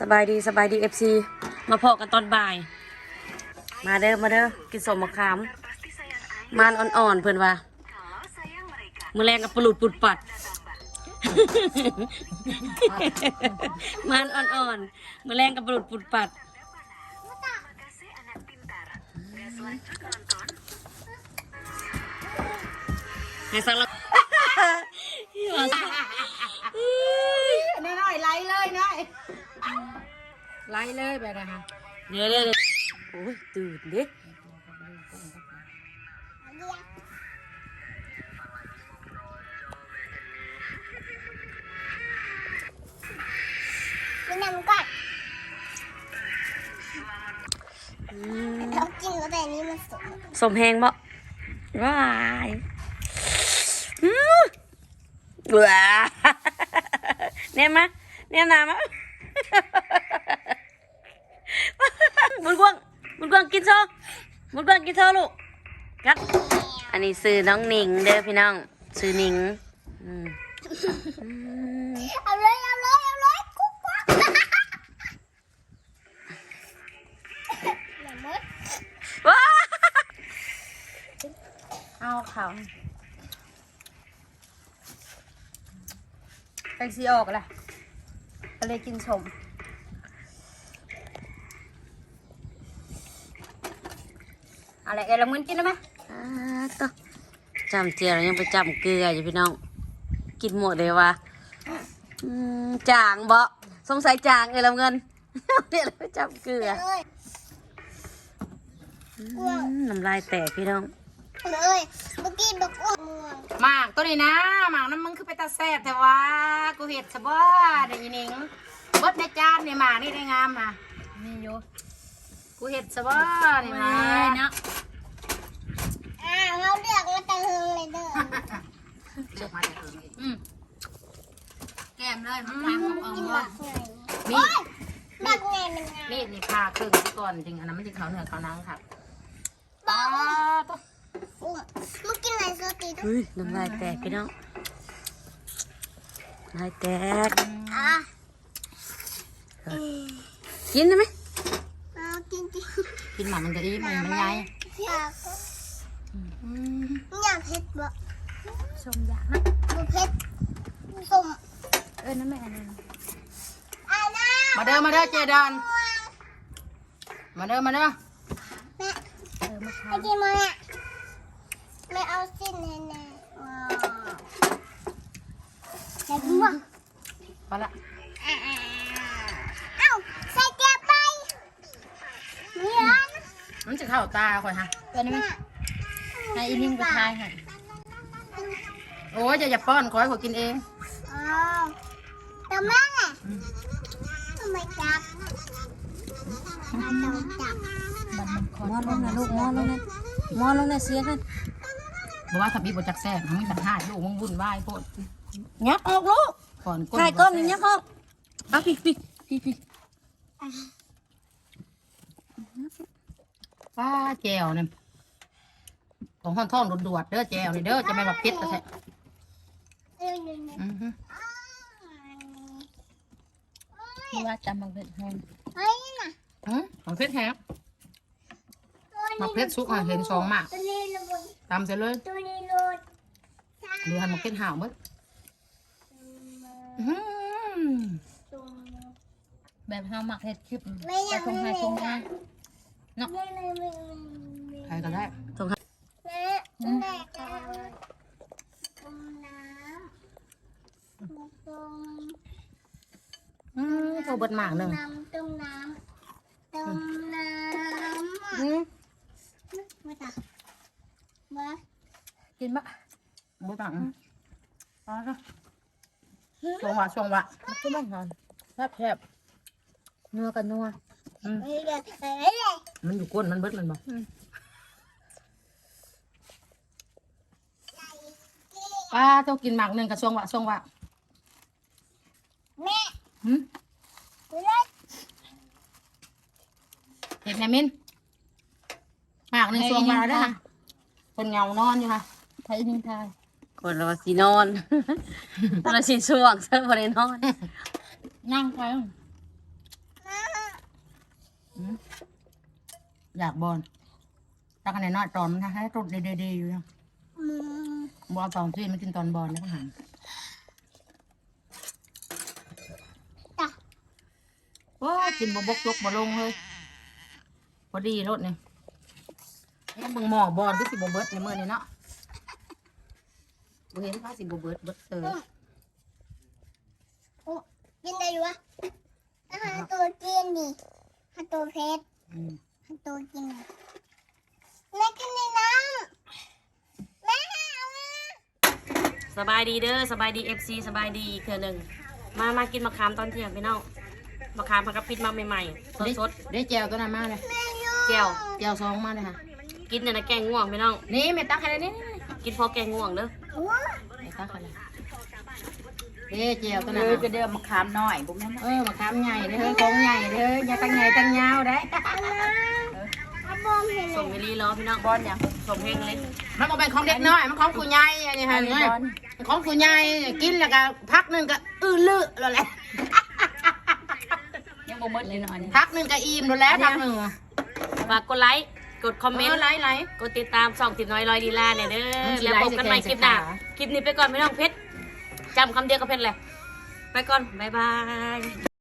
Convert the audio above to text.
สบายดีสบายดีเอฟซีมาพอกันตอนบ่าย มาเด้อมาเด้อกินสมมะขาม มานอ่อนๆเพื่อนว่ามือแรงกับปลุดปุดปัด มานอ่อนๆมือแรงกับปลุดปุดปัดให้สักละน้อยๆไล่เลยน้อย ไล่เลยไปนะคะเดี๋ยวเดี๋ยวเดี๋ยวโอ้ยตื่นดิไปนำก่อนอืมเขากินแล้วแต่อันนี้มันสุกสมแหงบ่ว้ายอืมว้าเนี่ยมาเนี่ยนามา บุญกวางบุญกวางกินโซบุญกวางกินโซลูกกัดอันนี้ซื้อน้องหนิงเด้อพี่น้อง ซื้อหนิงอืมอืมเอาเลยเอาเลยเอาเลยกุ๊กกักอย่ามดว้าเอาเขาไปซีออกล่ะก็เลยกินชม อะไรเออละมึนกินได้ไหมอ่าต่อจำเจียวแล้วยังไปจำเกลืออยู่พี่น้อง กินหมดเลยวะอืมจางบ่สงสัยจางเออลำเงินเนี่ยเราไปจำเกลือเลยอืมน้ำลายแตกพี่น้องเลยเมื่อกี้บอกอ้วนม่วงหมากตัวนี้นะหมากนั้นมึงคือไปตาแซ่บแต่ว่ากูเห็ดสะบ้าเดี๋ยวนี้นิงเบดในจานนี่หมากนี่ได้งามมานี่อยู่กูเห็ดสะบ้านี่มาเนาะ อ่าเขาเลือกมาตั้งหึง เด้อเลือกมาจากเองอืมแก้มเลยมันทางเอกินว่าบักไงมีบักไงมันไงมีดนี่พาครึ่งซะก่อนจริงอันนั้นไมันจะเขาเหนือเขานังค่ะบ้าต้องอุ้มเมื่อกี้ไหนโซตีด้วยเฮ้ยน้ำลายแตกพี่น้องน้ำลายแตก อะกินได้ไหมเอากินกิน กินหมามันจะอีมันมันใหญ่อยากอืม อยากเผ็ดบ่ชมอยากนะบ่เผ็ดส้มเออนั่นแม่อันนั้นอ่านะมาเด้อมาเด้อเจดอนมาเด้อมาเด้อแม่เออมาไอ้กินมาเนี่ยไม่เอาสิ้นแน่ๆว้าวอยากกินบ่พอละอ่าเอ้าใส่แก้วไปนี่ร้อนมันจะเข้าตาคอยฮะเดี๋ยวนะ ให้อีนิ่งไปทายค่ะโอ้ยอย่าอย่าป้อนขอให้เขากินเองอ๋อแต่แม่น่ะทำไมจับทำไมต้องจับมอนลงนะลูกมอนลงนะมอนลงนะเสียกันบอกว่าถ้ามีบทจักแซ่บมันมีปัญหาลูกมึงวุ่นวายโพดยับออกลูกก่อนถ่ายกล้องนี่ยับออกเอาพี่พี่พี่พี่ป้าแจวเนี่ย ของห้องท่องดวดๆเด้อแจวนี่เด้อจะไม่แบบเผ็ดแต่อือฮึว่าจำบังเพ็ดแห้งเฮ้ยนะอืมของเผ็ดแฮะตัวมาเผ็ดสุกอะเห็นสองมากตัวนี้ระเสร็จเลยหรือให้มันเผ็ดห่าวมั้ยอื้อหือแบบห้าหมักเห็ดคลิปไม่อยากไม่ไม่ทงงานไม่ไม่ไม่ไม่ใครก็ได้ ตรง แม่แม่ก็ต้มน้ำต้ม อืมโทร เบิดหมากหนึ่งน้ำต้มน้ำต้มน้ำอืมไม่ตักมากินบะบ่ตังอ๋อก็ช่วงวะช่วงวะก็บ้างนอนแซ่บแซ่บนัวกันนัวอืมเฮ้ยเดี๋ยวเฮ้ยมันอยู่ก้นมันเบิดมันบ่ป้าเจ้ากินหมากหนึ่งกับช่วงวะช่วงวะแม่หืม เห็ดแมมินหมากหนึ่งซวงมาแล้วค่ะคนเงานอนอยู่ค่ะไทยนินทยคนเราสีนอนเราสีช่วงเสื้อบริโนอน นั่งไปอยากบอลตักงแต่น้อยตอนมันให้ตุดดีๆอยู่ยังบอลตอนที่ไม่กินตอนบอลแล้วก็หัน โอ้ยกินบบบกยกบ่ลงเลยพอดีรถนี่เอ้ยมึงหมอบอลที่สิบเบิร์ดในมือนี่เนาะบ่เห็นว่าสิบเบิร์ดเบิร์ดเตยโอ้กินได้อยู่วะอาหารตัวกินดิอาหารตัวเพชรอืมอาหารตัวกินดิแม่กินในน้ำแม่เอามาสบายดีเด้อสบายดีเอฟซีสบายดีอีกเทื่อหนึ่งมามากินมะขามตอนเที่ยงพี่น้อง มะขามพักกะปิดมาใหม่ๆสดสดได้แจวตัวนั้นมาเลยแม่อยู่ๆแจ่วแจวซองมาเลยค่ะ กินเนี่ยนะแกงง่วงพี่น้อง นี่แม่ตักให้เลยนี่นี่กินพอแกงง่วงเด้อโอ้แม่ตักให้เลยเด้แจวตัวเลนั้นยน่ะจะเดิมมะขามน้อยบุ้มนั่นเออมะขามใหญ่เด้อของใหญ่เด้ออย่าตั้งใหญ่ตั้งยาวได้อาบอมเห็นเลส่งยไปรีรอพี่น้องบอลอย่างส่งเพลงเลยมันบ่เป็นของเด็กน้อย มันของผู้ใหญ่อันนี้ฮะอันนี้เนี่ยบอลของผู้ใหญ่กินแล้วก็พักหนึงก็อื้อลือแล้วแหละยัง บ่หมดเลยเนาะอันนี้พักหนึงก็อิ่มแล้วแหล้วพักหนึงอะฝากกดไลค์ กดคอมเมนเออต์ไหลไหลกดติดตามส่องติดน้อยลอยลีลาเนี่ยเด้มันอสิแล้วไลค์พบกันใหม่สแกนคลิปหน้าสาขาคลิปนี้ไปก่อนพี่น้องเพชรจำคำเดียวกับเพชรแหละไปก่อน บ๊ายบาย